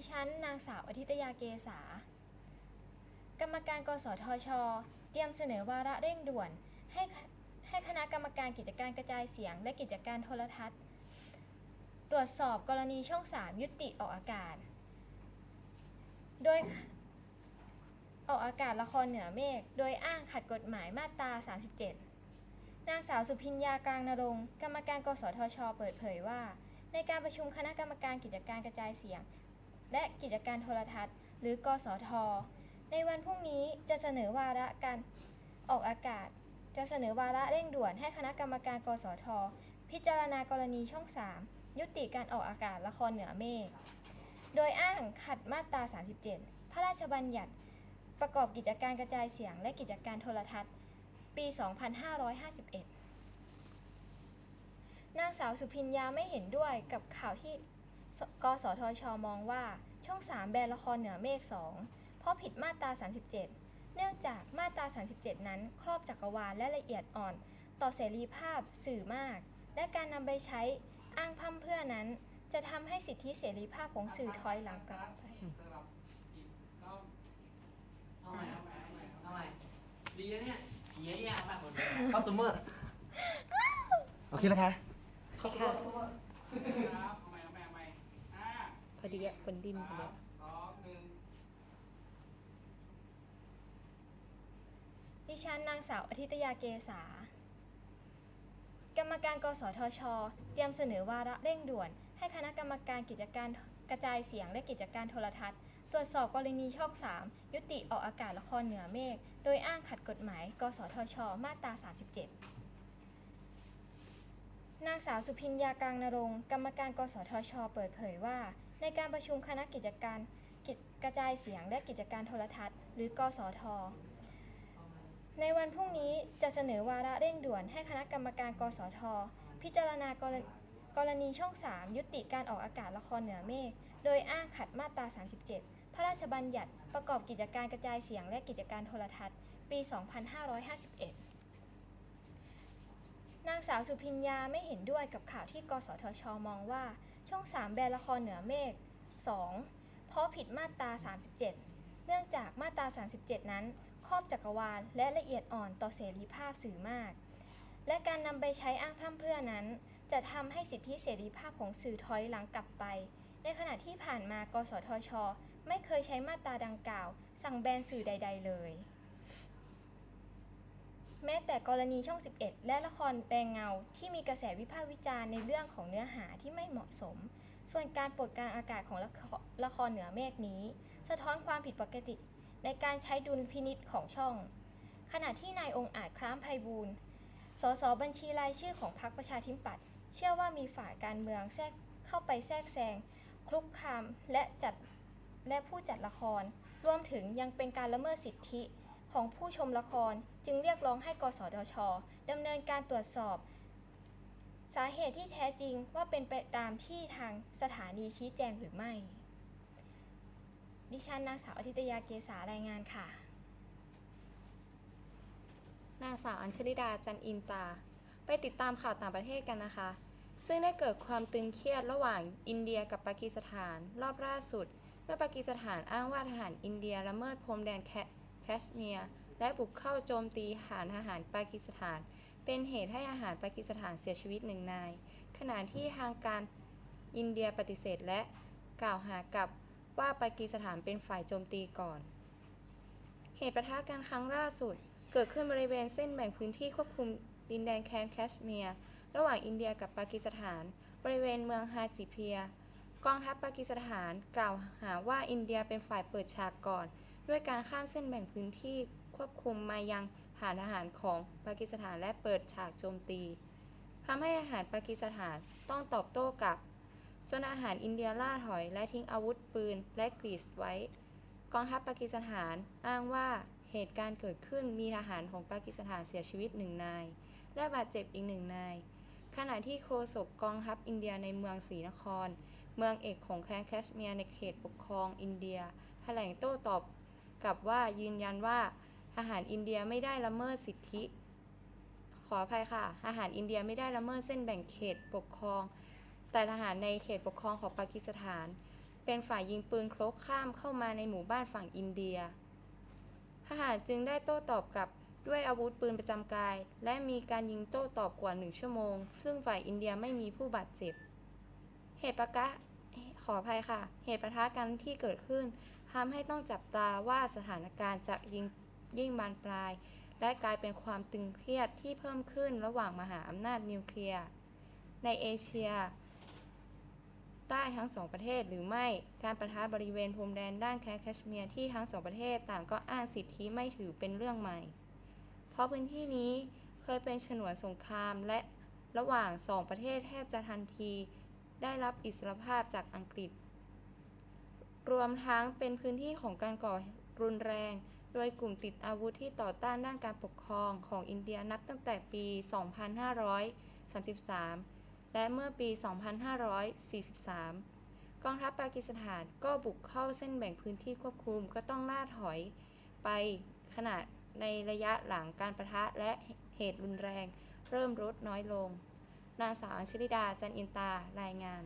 ดิฉันนางสาวอาทิตยาเกษากรรมการกสทช เตรียมเสนอวาระเร่งด่วน ให้ให้คณะกรรมการกิจการกระจายเสียง และกิจการโทรทัศน์ ตรวจสอบกรณีช่อง 3 ยุติออกอากาศ โดยออกอากาศละครเหนือเมฆโดยอ้างขัดกฎหมายมาตรา 37 นางสาวสุพิญญากลางนรงค์กรรมการกสทช เปิดเผยว่า ในการประชุมคณะกรรมการกิจการกระจายเสียง และกิจการโทรทัศน์ หรือกสท ในวันพรุ่งนี้จะเสนอวาระการออกอากาศ จะเสนอวาระเร่งด่วนให้คณะกรรมการ กสท พิจารณากรณีช่อง 3 ยุติการออกอากาศละครเหนือเมฆ โดยอ้างขัดมาตรา 37 พระราชบัญญัติ ประกอบกิจการกระจายเสียง และกิจการโทรทัศน์ ปี 2551นางสาวสุพิญญาไม่เห็นด้วยกับข่าวที่ กสทช มองว่าช่อง 3 แบนละครเหนือเมฆ 2 เพราะผิดมาตรา 37 เนื่องจากมาตรา 37 นั้น ครอบจักรวาลและละเอียดอ่อน ต่อเสรีภาพสื่อมาก และการนำไปใช้อ้างพร่ำเพรื่อนั้น จะทำให้สิทธิเสรีภาพของสื่อถอยหลังกลับไปสลับอีกรอบเอาใหม่เอาใหม่เอาใหม่เอาใหม่ดีนะเนี่ยเสียยากมากคนเดียวเข้าซูมเมอร์โอเคนะคะค่ะครับเอ อดีอะฝนดิมพอดีดิฉันนางสาวอาทิตยาเกษากรรมการกสทช เตรียมเสนอวาระเร่งด่วน ให้คณะกรรมการกิจการกระจายเสียงและกิจการโทรทัศน์ ตรวจสอบกรณีช่อง 3 ยุติออกอากาศละครเหนือเมฆ โดยอ้างขัดกฎหมาย กสทช มาตรา 37 นางสาวสุพิญญากลางนรงกรรมการกสทช เปิดเผยว่า ในการประชุมคณะกิจการกกระจายเสียงและกิจการโทรทัศน์ หรือกสท ในวันพรุ่งนี้จะเสนอวาระเร่งด่วนให้คณะกรรมการ กสท พิจารณากรณกรณีช่อง 3 ยุติการออกอากาศละครเหนือเมฆ โดยอ้างขัดมาตรา 37 พระราชบัญญัติประกอบกิจการกระจายเสียงและกิจการโทรทัศน์ ปี 2551 นางสาวสุพิญญาไม่เห็นด้วยกับข่าวที่ กสทช มองว่า ช่อง 3 แบนละครเหนือเมฆ 2. เพราะผิดมาตรา 37 เนื่องจากมาตรา 37 นั้น ครอบจักรวาลและละเอียดอ่อนต่อเสรีภาพสื่อมาก และการนำไปใช้อ้างพร่ำเพรื่อนั้น จะทำให้สิทธิเสรีภาพของสื่อถอยหลังกลับไป ในขณะที่ผ่านมากสทช ไม่เคยใช้มาตราดังกล่าว สั่งแบนสื่อใด ๆ เลย แม้แต่กรณีช่อง 11 และละครแดงเงาที่มีกระแสวิพากษ์วิจารณ์ในเรื่องของเนื้อหาที่ไม่เหมาะสม ส่วนการปลดกลารอากาศของละครละครเหนือเมฆนี้ สะท้อนความผิดปกติ ในการใช้ดุลพินิษของช่อง ขณะที่นายองค์อาจคล้ามไพบูลสสบัญชีรายชื่อของพรรคประชาธิปัตย์เชื่อว่ามีฝ่ายการเมืองแทรกเข้าไปแทรกแซงคลุกคามและจัดและผู้จัดละคร รวมถึงยังเป็นการละเมิดสิทธิ ของผู้ชมละครจึงเรียกร้องให้กสทชดำเนินการตรวจสอบ สาเหตุที่แท้จริงว่าเป็นไปตามที่ทางสถานีชี้แจงหรือไม่ ดิฉันนางสาวอาทิตยาเกษารายงานค่ะนางสาวอัญชลิดาจันอินตา ไปติดตามข่าวต่างประเทศกันนะคะ ซึ่งได้เกิดความตึงเครียดระหว่างอินเดียกับปากีสถาน รอบล่าสุด เมื่อปากีสถานอ้างว่าทหารอินเดียละเมิดพรมแดนแคแค ชเมียร์ และบุกเข้าโจมตีฐานทหารปากีสถาน เป็นเหตุให้ทหารปากีสถานเสียชีวิตหนึ่งนาย ขณะที่ทางการอินเดียปฏิเสธและกล่าวหากับว่าปากีสถานเป็นฝ่ายโจมตีก่อน เหตุประทะกันครั้งล่าสุด เกิดขึ้นบริเวณเส้นแบ่งพื้นที่ควบคุมดินแดนแคนแคชเมียร์ระหว่างอินเดียกับปากีสถาน บริเวณเมืองฮาจิเพีย กองทัพปากีสถานกล่าวหาว่าอินเดียเป็นฝ่ายเปิดฉากก่อน ด้วยการข้ามเส้นแบ่งพื้นที่ควบคุมมายังฐานทหารของปากีสถานและเปิดฉากโจมตีทำให้อาหารปากีสถานต้องตอบโต้กลับ จนอาหารอินเดียล่าถอยและทิ้งอาวุธปืนและกรีซไว้ กองทัพปากีสถานอ้างว่าเหตุการณ์เกิดขึ้นมีทหารของปากีสถานเสียชีวิตหนึ่งนาย และบาดเจ็บอีกหนึ่งนาย ขณะที่โฆษกกองทัพอินเดียในเมืองศรีนคร เมืองเอกของแคว้นแคชเมียร์ในเขตปกครองอินเดีย แถลงโต้ตอบ กับว่ายืนยันว่าทหารอินเดียไม่ได้ละเมิดสิทธิ ขออภัยค่ะทหารอินเดียไม่ได้ละเมิดเส้นแบ่งเขตปกครอง แต่ทหารในเขตปกครองของปากีสถาน เป็นฝ่ายยิงปืนโคลกข้ามเข้ามาในหมู่บ้านฝั่งอินเดีย ทหารจึงได้โต้ตอบกับด้วยอาวุธปืนประจำกาย และมีการยิงโต้ตอบกว่าหนึ่งชั่วโมง ซึ่งฝ่ายอินเดียไม่มีผู้บาดเจ็บ เหตุประกะขออภัยค่ะ เหตุปะทะกันที่เกิดขึ้น ทำให้ต้องจับตาว่าสถานการณ์จะยิงยิ่งบานปลาย และกลายเป็นความตึงเครียดที่เพิ่มขึ้นระหว่างมหาอำนาจนิวเคลียร์ในเอเชีย ใต้ทั้งสองประเทศหรือไม่การประทะบริเวณพรมแดนด้านแคชเมียร์ที่ทั้งสองประเทศต่างก็อ้างสิทธิไม่ถือเป็นเรื่องใหม่ เพราะพื้นที่นี้เคยเป็นฉนวนสงครามและระหว่างสองประเทศแทบจะทันที ได้รับอิสรภาพจากอังกฤษ รวมทั้งเป็นพื้นที่ของการก่อรุนแรง โดยกลุ่มติดอาวุธที่ต่อต้านด้านการปกครองของอินเดียนับตั้งแต่ปี 2533 และเมื่อปี 2543 กองทัพปากีสถานก็บุกเข้าเส้นแบ่งพื้นที่ควบคุมก็ต้องล่าถอยไปขณะในระยะหลังการประทะและเหตุรุนแรง เริ่มลดน้อยลง นางสาวอัญชลิดาจันอินตารายงาน